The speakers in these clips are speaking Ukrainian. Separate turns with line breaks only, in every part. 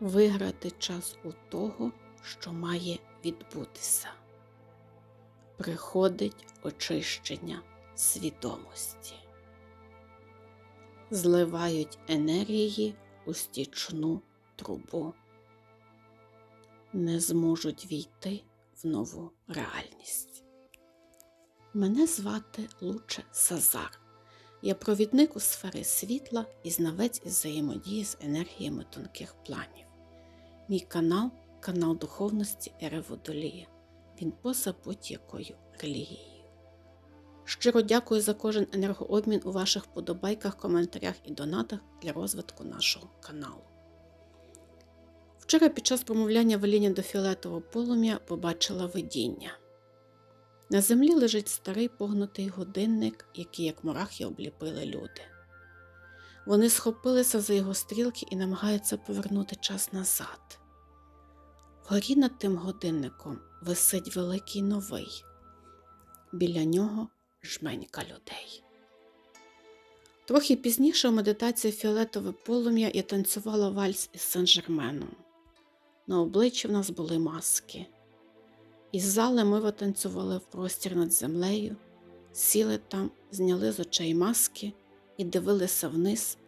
виграти час у того, що має відбутися. Приходить очищення свідомості. Зливають енергії у стічну трубу. Не зможуть війти в нову реальність. Мене звати Луче Сазар. Я провідник у сфери світла і знавець із взаємодії з енергіями тонких планів. Мій канал канал духовності Ери Водолія. Він поза будь-якою релігією. Щиро дякую за кожен енергообмін у ваших подобайках, коментарях і донатах для розвитку нашого каналу. Вчора під час промовляння веління до фіолетового полум'я побачила видіння. На землі лежить старий погнутий годинник, який, як мурахи, обліпили люди. Вони схопилися за його стрілки і намагаються повернути час назад. Вгорі над тим годинником висить великий новий. Біля нього жменька людей. Трохи пізніше в медитації фіолетове полум'я я танцювала вальс із Сен-Жерменом. На обличчі в нас були маски. Із зали ми витанцювали в простір над землею, сіли там, зняли з очей маски і дивилися вниз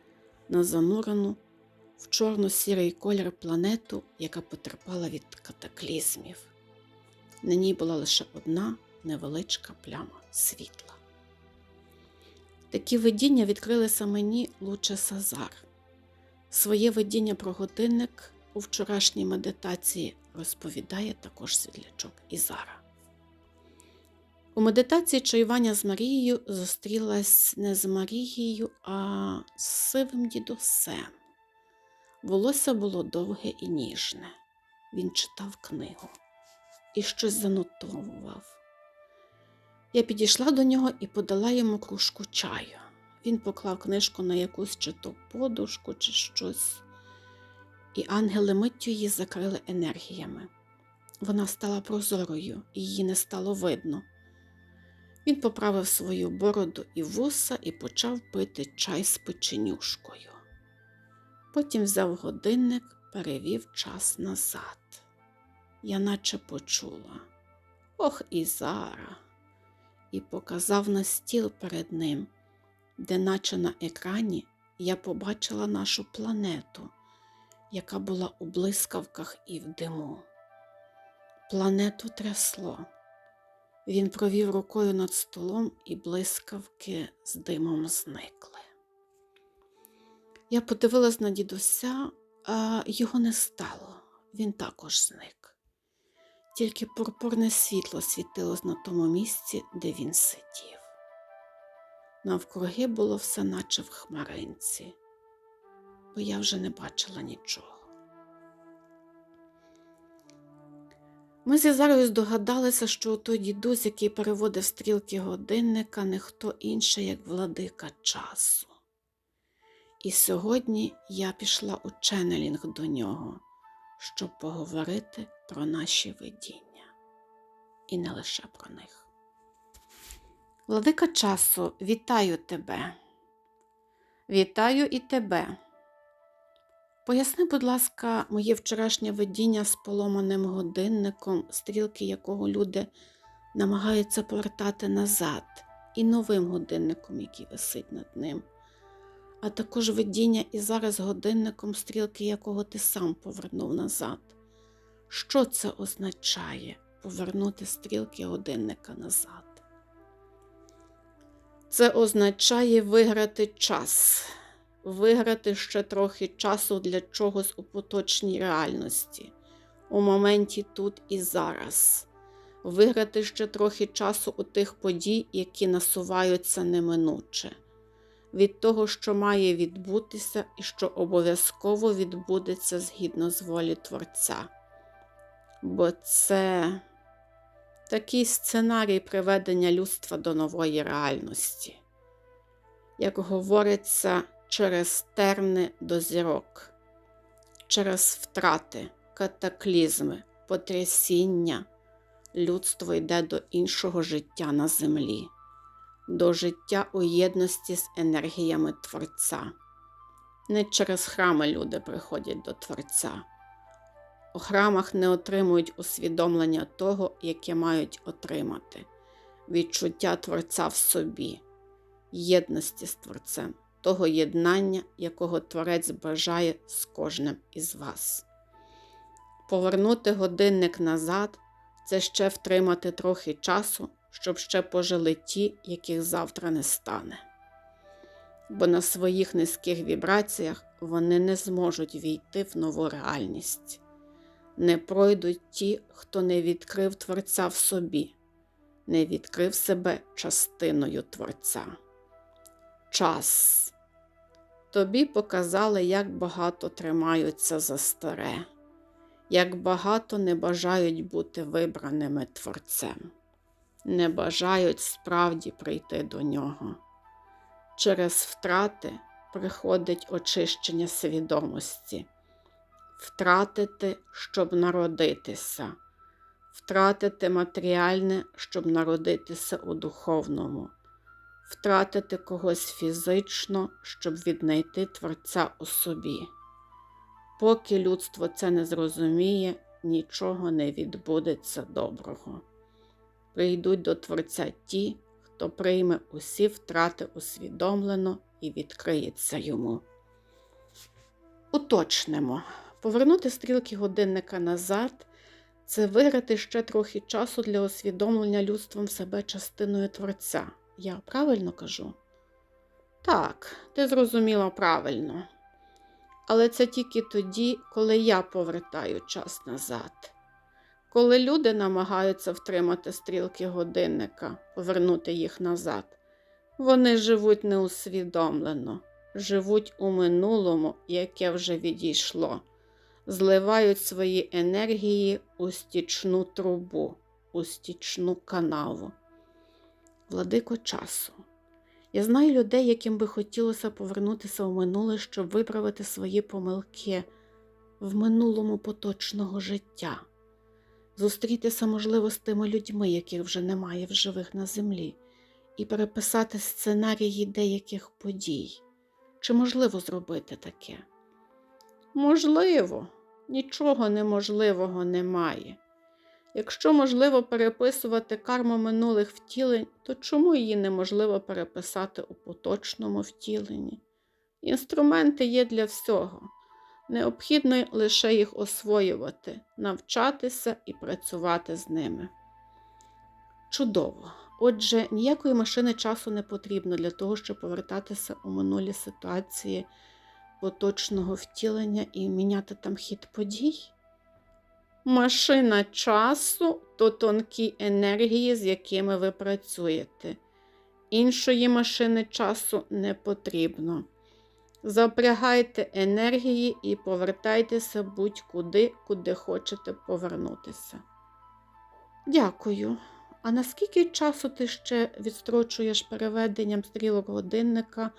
на занурену в чорно-сірий колір планету, яка потерпала від катаклізмів. На ній була лише одна невеличка пляма світла. Такі видіння відкрилися мені Луче Сазар. Своє видіння про годинник у вчорашній медитації розповідає також світлячок Ізара. У медитації чаювання з Марією зустрілась не з Марією, а з сивим дідусем. Волосся було довге і ніжне. Він читав книгу і щось занотовував. Я підійшла до нього і подала йому кружку чаю. Він поклав книжку на якусь чи то подушку, чи щось, і ангели миттю її закрили енергіями. Вона стала прозорою, і її не стало видно. Він поправив свою бороду і вуса і почав пити чай з печенюшкою. Потім взяв годинник, перевів час назад. Я наче почула Ох, Ізара, і показав на стіл перед ним, де, наче на екрані, я побачила нашу планету, яка була у блискавках і в диму. Планету трясло. Він провів рукою над столом, і блискавки з димом зникли. Я подивилась на дідуся, а його не стало, він також зник. Тільки пурпурне світло світилось на тому місці, де він сидів. Навкруги було все наче в хмаринці, бо я вже не бачила нічого. Ми з Язарою здогадалися, що той дідусь, який переводив стрілки годинника, не хто інший, як владика часу. І сьогодні я пішла у ченелінг до нього, щоб поговорити про наші видіння. І не лише про них. Владика часу, вітаю тебе. Вітаю і тебе. Поясни, будь ласка, моє вчорашнє видіння з поломаним годинником, стрілки якого люди намагаються повертати назад, і новим годинником, який висить над ним, а також видіння і зараз годинником, стрілки якого ти сам повернув назад. Що це означає повернути стрілки годинника назад? Це означає виграти час виграти ще трохи часу для чогось у поточній реальності, у моменті тут і зараз, виграти ще трохи часу у тих подій, які насуваються неминуче, від того, що має відбутися і що обов'язково відбудеться згідно з волі Творця. Бо це такий сценарій приведення людства до нової реальності. Як говориться, через терни до зірок, через втрати, катаклізми, потрясіння, людство йде до іншого життя на землі, до життя у єдності з енергіями Творця. Не через храми люди приходять до Творця, у храмах не отримують усвідомлення того, яке мають отримати, відчуття Творця в собі, єдності з Творцем, того єднання, якого Творець бажає з кожним із вас. Повернути годинник назад це ще втримати трохи часу, щоб ще пожили ті, яких завтра не стане. Бо на своїх низьких вібраціях вони не зможуть війти в нову реальність. Не пройдуть ті, хто не відкрив Творця в собі, не відкрив себе частиною Творця. Час. Тобі показали, як багато тримаються за старе, як багато не бажають бути вибраними Творцем, не бажають справді прийти до нього. Через втрати приходить очищення свідомості, втратити, щоб народитися, втратити матеріальне, щоб народитися у духовному, втратити когось фізично, щоб віднайти Творця у собі. Поки людство це не зрозуміє, нічого не відбудеться доброго. Прийдуть до Творця ті, хто прийме усі втрати усвідомлено і відкриється йому. Уточнимо, повернути стрілки годинника назад це виграти ще трохи часу для усвідомлення людством себе частиною Творця. Я правильно кажу? Так, ти зрозуміла правильно. Але це тільки тоді, коли я повертаю час назад. Коли люди намагаються втримати стрілки годинника, повернути їх назад, вони живуть неусвідомлено, живуть у минулому, яке вже відійшло, зливають свої енергії у стічну трубу, у стічну канаву. Владико часу. Я знаю людей, яким би хотілося повернутися в минуле, щоб виправити свої помилки в минулому поточного життя зустрітися, можливо, з тими людьми, яких вже немає в живих на землі, і переписати сценарії деяких подій. Чи можливо зробити таке? Можливо, нічого неможливого немає. Якщо можливо переписувати карму минулих втілень, то чому її неможливо переписати у поточному втіленні? Інструменти є для всього. Необхідно лише їх освоювати, навчатися і працювати з ними. Чудово! Отже, ніякої машини часу не потрібно для того, щоб повертатися у минулі ситуації поточного втілення і міняти там хід подій. Машина часу то тонкі енергії, з якими ви працюєте. Іншої машини часу не потрібно. Запрягайте енергії і повертайтеся будь-куди, куди хочете повернутися. Дякую. А наскільки часу ти ще відстрочуєш переведенням стрілок годинника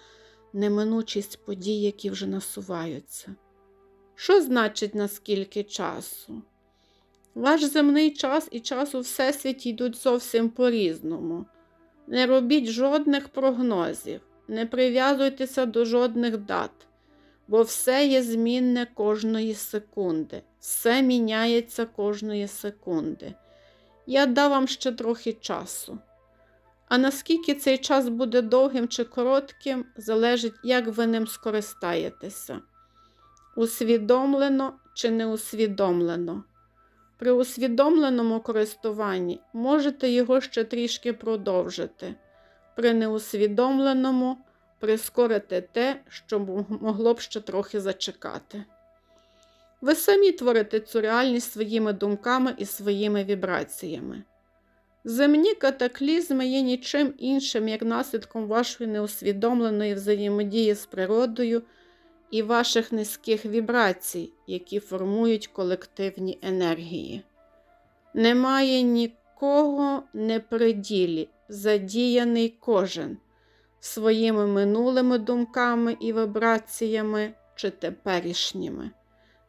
неминучість подій, які вже насуваються? Що значить наскільки часу? Ваш земний час і час у Всесвіті йдуть зовсім по-різному. Не робіть жодних прогнозів. Не прив'язуйтеся до жодних дат, бо все є змінне кожної секунди, все міняється кожної секунди. Я дав вам ще трохи часу. А наскільки цей час буде довгим чи коротким, залежить, як ви ним скористаєтеся. Усвідомлено чи не усвідомлено. При усвідомленому користуванні можете його ще трішки продовжити при неусвідомленому прискорити те, що могло б ще трохи зачекати. Ви самі творите цю реальність своїми думками і своїми вібраціями. Земні катаклізми є нічим іншим, як наслідком вашої неусвідомленої взаємодії з природою і ваших низьких вібрацій, які формують колективні енергії. Немає нікого не при ділі, задіяний кожен своїми минулими думками і вибраціями чи теперішніми.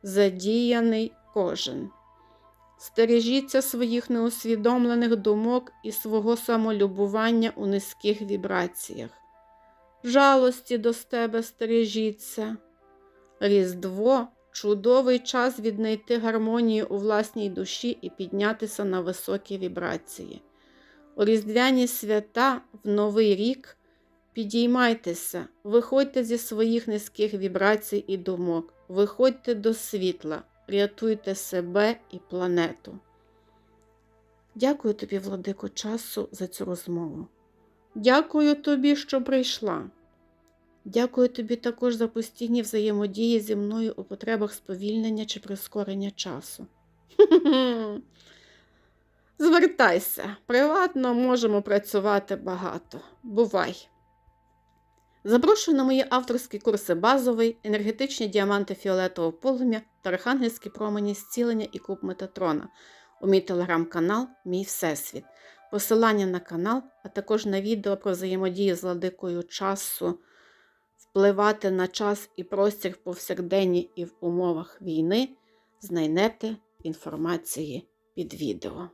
Задіяний кожен. Стережіться своїх неусвідомлених думок і свого самолюбування у низьких вібраціях. Жалості до себе стережіться. Різдво чудовий час віднайти гармонію у власній душі і піднятися на високі вібрації. У різдвяні свята в Новий рік підіймайтеся, виходьте зі своїх низьких вібрацій і думок, виходьте до світла, рятуйте себе і планету. Дякую тобі, владико, часу за цю розмову. Дякую тобі, що прийшла. Дякую тобі також за постійні взаємодії зі мною у потребах сповільнення чи прискорення часу. Звертайся, приватно можемо працювати багато. Бувай! Запрошую на мої авторські курси базовий, енергетичні діаманти фіолетового полум'я та архангельські промені зцілення і куб Метатрона у мій телеграм-канал Мій Всесвіт. Посилання на канал, а також на відео про взаємодію з владикою часу, впливати на час і простір в повсякденні і в умовах війни, знайдете інформації під відео.